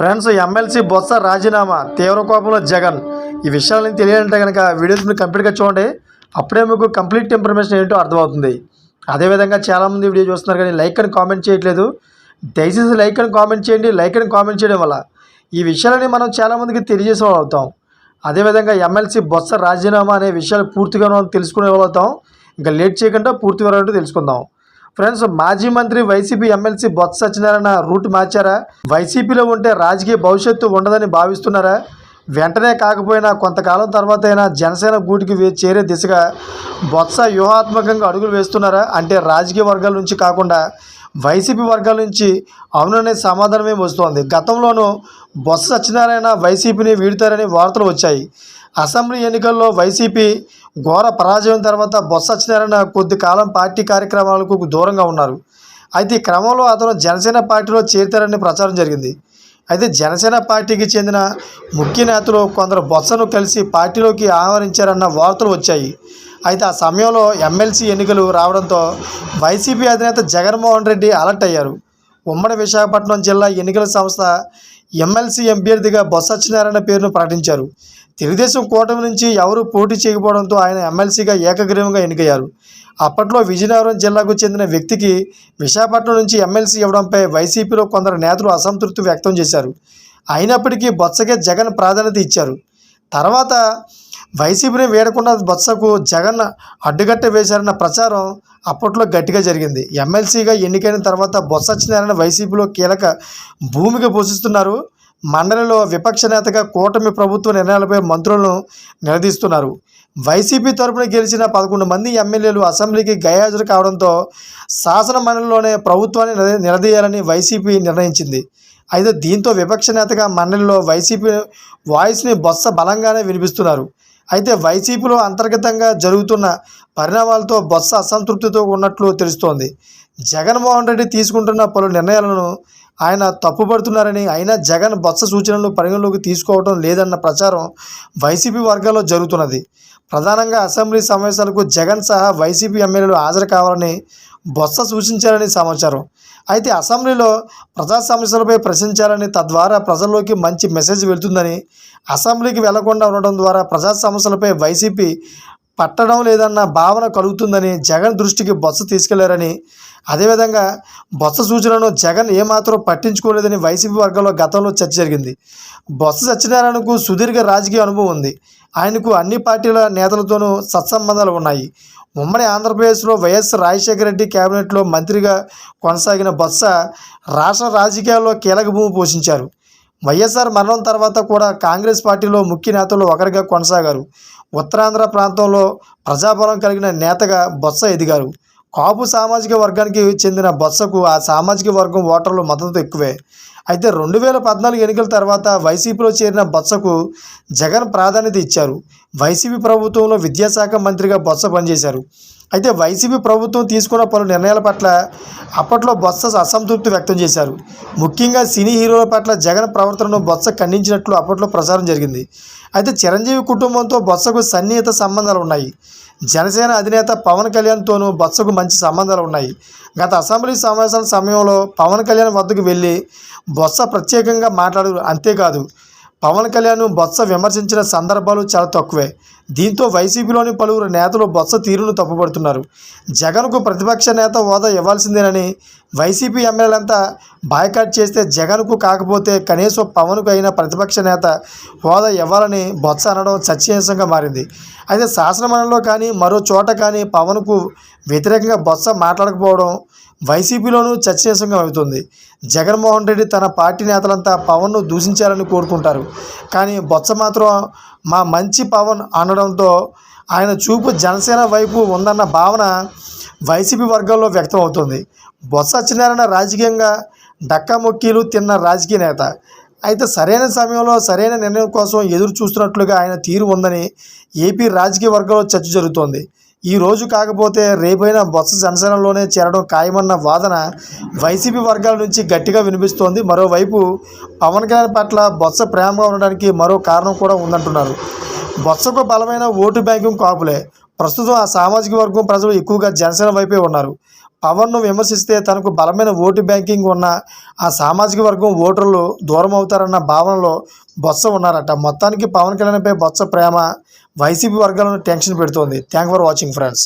Friends MLC Botsa రాజీనామా తీవ్ర కోపంలో జగన్. ఈ విషయాలని తెలియాలంటే కనుక వీడియోస్ మీరు కంప్లీట్గా చూడండి. అప్పుడే మీకు కంప్లీట్ ఇన్ఫర్మేషన్ ఏంటో అర్థమవుతుంది. అదేవిధంగా చాలామంది వీడియో చూస్తున్నారు కానీ లైక్ అని కామెంట్ చేయట్లేదు. దయచేసి లైక్ అని కామెంట్ చేయండి. లైక్ అని కామెంట్ చేయడం వల్ల ఈ విషయాలని మనం చాలామందికి తెలియజేసే వాళ్ళు అవుతాం. అదేవిధంగా ఎమ్మెల్సీ బొత్స రాజీనామా అనే విషయాలు పూర్తిగా మనం తెలుసుకునే వాళ్ళు అవుతాం. ఇంకా లేట్ చేయకుండా పూర్తి వివరాలు తెలుసుకుందాం. ఫ్రెండ్స్ మాజీ మంత్రి వైసీపీ ఎమ్మెల్సీ బొత్స సత్యనారాయణ రూట్ మార్చారా? వైసీపీలో ఉంటే రాజకీయ భవిష్యత్తు ఉండదని భావిస్తున్నారా? వెంటనే కాకపోయినా కొంతకాలం తర్వాత అయినా జనసేన గూటికి చేరే దిశగా బొత్స వ్యూహాత్మకంగా అడుగులు వేస్తున్నారా? అంటే రాజకీయ వర్గాల నుంచి కాకుండా వైసీపీ వర్గాల నుంచి అవుననే సమాధానమే వస్తోంది. గతంలోనూ బొత్స సత్యనారాయణ వైసీపీని వీడుతారని వార్తలు వచ్చాయి. అసెంబ్లీ ఎన్నికల్లో వైసీపీ ఘోర పరాజయం తర్వాత బొత్స సత్యనారాయణ కొద్ది కాలం పార్టీ కార్యక్రమాలకు దూరంగా ఉన్నారు. అయితే ఈ క్రమంలో అతను జనసేన పార్టీలో చేరతారని ప్రచారం జరిగింది. అయితే జనసేన పార్టీకి చెందిన ముఖ్య నేతలు కొందరు బొత్సను కలిసి పార్టీలోకి ఆహ్వానించారన్న వార్తలు వచ్చాయి. అయితే ఆ సమయంలో ఎమ్మెల్సీ ఎన్నికలు రావడంతో వైసీపీ అధినేత జగన్మోహన్ రెడ్డి అలర్ట్ అయ్యారు. ఉమ్మడి విశాఖపట్నం జిల్లా ఎన్నికల సంస్థ ఎమ్మెల్సీ అభ్యర్థిగా బొత్స సత్యనారాయణ పేరును ప్రకటించారు. తెలుగుదేశం కూటమి నుంచి ఎవరు పోటీ చేయకపోవడంతో ఆయన ఎమ్మెల్సీగా ఏకగ్రీవంగా ఎన్నికయ్యారు. అప్పట్లో విజయనగరం జిల్లాకు చెందిన వ్యక్తికి విశాఖపట్నం నుంచి ఎమ్మెల్సీ ఇవ్వడంపై వైసీపీలో కొందరు నేతలు అసంతృప్తి వ్యక్తం చేశారు. అయినప్పటికీ బొత్సకే జగన్ ప్రాధాన్యత ఇచ్చారు. తర్వాత వైసీపీని వేడకుండా బొత్సకు జగన్ అడ్డుకట్ట వేశారన్న ప్రచారం అప్పట్లో గట్టిగా జరిగింది. ఎమ్మెల్సీగా ఎన్నికైన తర్వాత బొత్స సత్యనారాయణ వైసీపీలో కీలక భూమిక పోషిస్తున్నారు. మండలిలో విపక్ష నేతగా కూటమి ప్రభుత్వ నిర్ణయాలపై మంత్రులను నిలదీస్తున్నారు. వైసీపీ తరపున గెలిచిన పదకొండు మంది ఎమ్మెల్యేలు అసెంబ్లీకి గైహాజరు కావడంతో శాసన మండలిలోనే ప్రభుత్వాన్ని నిలదీయాలని వైసీపీ నిర్ణయించింది. అయితే దీంతో విపక్ష నేతగా మండలిలో వైసీపీ వాయిస్ని బొత్స బలంగానే వినిపిస్తున్నారు. అయితే వైసీపీలో అంతర్గతంగా జరుగుతున్న పరిణామాలతో బొత్స అసంతృప్తితో ఉన్నట్లు తెలుస్తోంది. జగన్మోహన్ రెడ్డి తీసుకుంటున్న పలు నిర్ణయాలను ఆయన తప్పుపడుతున్నారని అయినా జగన్ బొత్స సూచనలు పరిగణలోకి తీసుకోవడం లేదన్న ప్రచారం వైసీపీ వర్గాల్లో జరుగుతున్నది. ప్రధానంగా అసెంబ్లీ సమావేశాలకు జగన్ సహా వైసీపీ ఎమ్మెల్యేలు హాజరు కావాలని బొత్స సూచించారని సమాచారం. అయితే అసెంబ్లీలో ప్రజా సమస్యలపై ప్రశ్నించాలని తద్వారా ప్రజల్లోకి మంచి మెసేజ్ వెళ్తుందని అసెంబ్లీకి వెళ్ళకుండా ఉండడం ద్వారా ప్రజా సమస్యలపై వైసీపీ పట్టడం లేదన్న భావన కలుగుతుందని జగన్ దృష్టికి బొత్స తీసుకెళ్ళారని అదేవిధంగా బొత్స సూచనను జగన్ ఏమాత్రం పట్టించుకోలేదని వైసీపీ వర్గంలో గతంలో చర్చ జరిగింది. బొత్స సత్యనారాయణకు సుదీర్ఘ రాజకీయ అనుభవం ఉంది. ఆయనకు అన్ని పార్టీల నేతలతోనూ సత్సంబంధాలు ఉన్నాయి. ఉమ్మడి ఆంధ్రప్రదేశ్లో వైఎస్ రాజశేఖర రెడ్డి కేబినెట్లో మంత్రిగా కొనసాగిన బొత్స రాష్ట్ర రాజకీయాల్లో కీలక భూమి పోషించారు. వైఎస్ఆర్ మరణం తర్వాత కూడా కాంగ్రెస్ పార్టీలో ముఖ్య నేతలు ఒకరిగా కొనసాగారు. ఉత్తరాంధ్ర ప్రాంతంలో ప్రజాబలం కలిగిన నేతగా బొత్స ఎదిగారు. కాపు సామాజిక వర్గానికి చెందిన బొత్సకు ఆ సామాజిక వర్గం ఓటర్లు మద్దతు ఎక్కువే. అయితే రెండు వేల పద్నాలుగు ఎన్నికల తర్వాత వైసీపీలో చేరిన బొత్సకు జగన్ ప్రాధాన్యత ఇచ్చారు. వైసీపీ ప్రభుత్వంలో విద్యాశాఖ మంత్రిగా బొత్స పనిచేశారు. అయితే వైసీపీ ప్రభుత్వం తీసుకున్న పలు నిర్ణయాల పట్ల అప్పట్లో బొత్స అసంతృప్తి వ్యక్తం చేశారు. ముఖ్యంగా సినీ హీరోల పట్ల జగన్ ప్రవర్తనను బొత్స ఖండించినట్లు అప్పట్లో ప్రచారం జరిగింది. అయితే చిరంజీవి కుటుంబంతో బొత్సకు సన్నిహిత సంబంధాలు ఉన్నాయి. జనసేన అధినేత పవన్ కళ్యాణ్తోనూ బొత్సకు మంచి సంబంధాలు ఉన్నాయి. గత అసెంబ్లీ సమావేశాల సమయంలో పవన్ కళ్యాణ్ వద్దకు వెళ్ళి బొత్స ప్రత్యేకంగా మాట్లాడరు అంతేకాదు పవన్ కళ్యాణ్ బొత్స విమర్శించిన సందర్భాలు చాలా తక్కువే. దీంతో వైసీపీలోని పలువురు నేతలు బొత్స తీరును తప్పుపడుతున్నారు. జగన్కు ప్రతిపక్ష నేత హోదా ఇవ్వాల్సిందేనని వైసీపీ ఎమ్మెల్యేలంతా బాయ్కాట్ చేస్తే జగన్కు కాకపోతే కనీసం పవన్కు అయిన ప్రతిపక్ష నేత హోదా ఇవ్వాలని బొత్స అనడం చర్చనీయాంశంగా మారింది. అయితే శాసనమండలిలో కానీ మరో చోట కానీ పవన్కు వ్యతిరేకంగా బొత్స మాట్లాడకపోవడం వైసీపీలోనూ చర్చనీయాంశంగా అవుతుంది జగన్మోహన్ రెడ్డి తన పార్టీ నేతలంతా పవన్ను దూషించాలని కోరుకుంటారు. కానీ బొత్స మాత్రం మా మంచి పవన్ అనడంతో ఆయన చూపు జనసేన వైపు ఉందన్న భావన వైసీపీ వర్గాల్లో వ్యక్తం అవుతుంది బొత్స సత్యనారాయణ రాజకీయంగా డక్కామొక్కీలు తిన్న రాజకీయ నేత. అయితే సరైన సమయంలో సరైన నిర్ణయం కోసం ఎదురు చూస్తున్నట్లుగా ఆయన తీరు ఉందని ఏపీ రాజకీయ వర్గంలో చర్చ జరుగుతోంది. ఈ రోజు కాకపోతే రేపైనా బొత్స జనసేనలోనే చేరడం ఖాయమన్న వాదన వైసీపీ వర్గాల నుంచి గట్టిగా వినిపిస్తోంది. మరోవైపు పవన్ కళ్యాణ్ పట్ల బొత్స ప్రేమగా ఉండడానికి మరో కారణం కూడా ఉందంటున్నారు. బొత్సకు బలమైన ఓటు బ్యాంకింగ్ కాపులే. ప్రస్తుతం ఆ సామాజిక వర్గం ప్రజలు ఎక్కువగా జనసేన వైపే ఉన్నారు. పవన్ను విమర్శిస్తే తనకు బలమైన ఓటు బ్యాంకింగ్ ఉన్న ఆ సామాజిక వర్గం ఓటర్లు దూరం అవుతారన్న భావనలో బొత్స ఉన్నారట. మొత్తానికి పవన్ కళ్యాణ్పై బొత్స ప్రేమ వైసీపీ వర్గాలను టెన్షన్ పెడుతోంది. Thank for watching friends.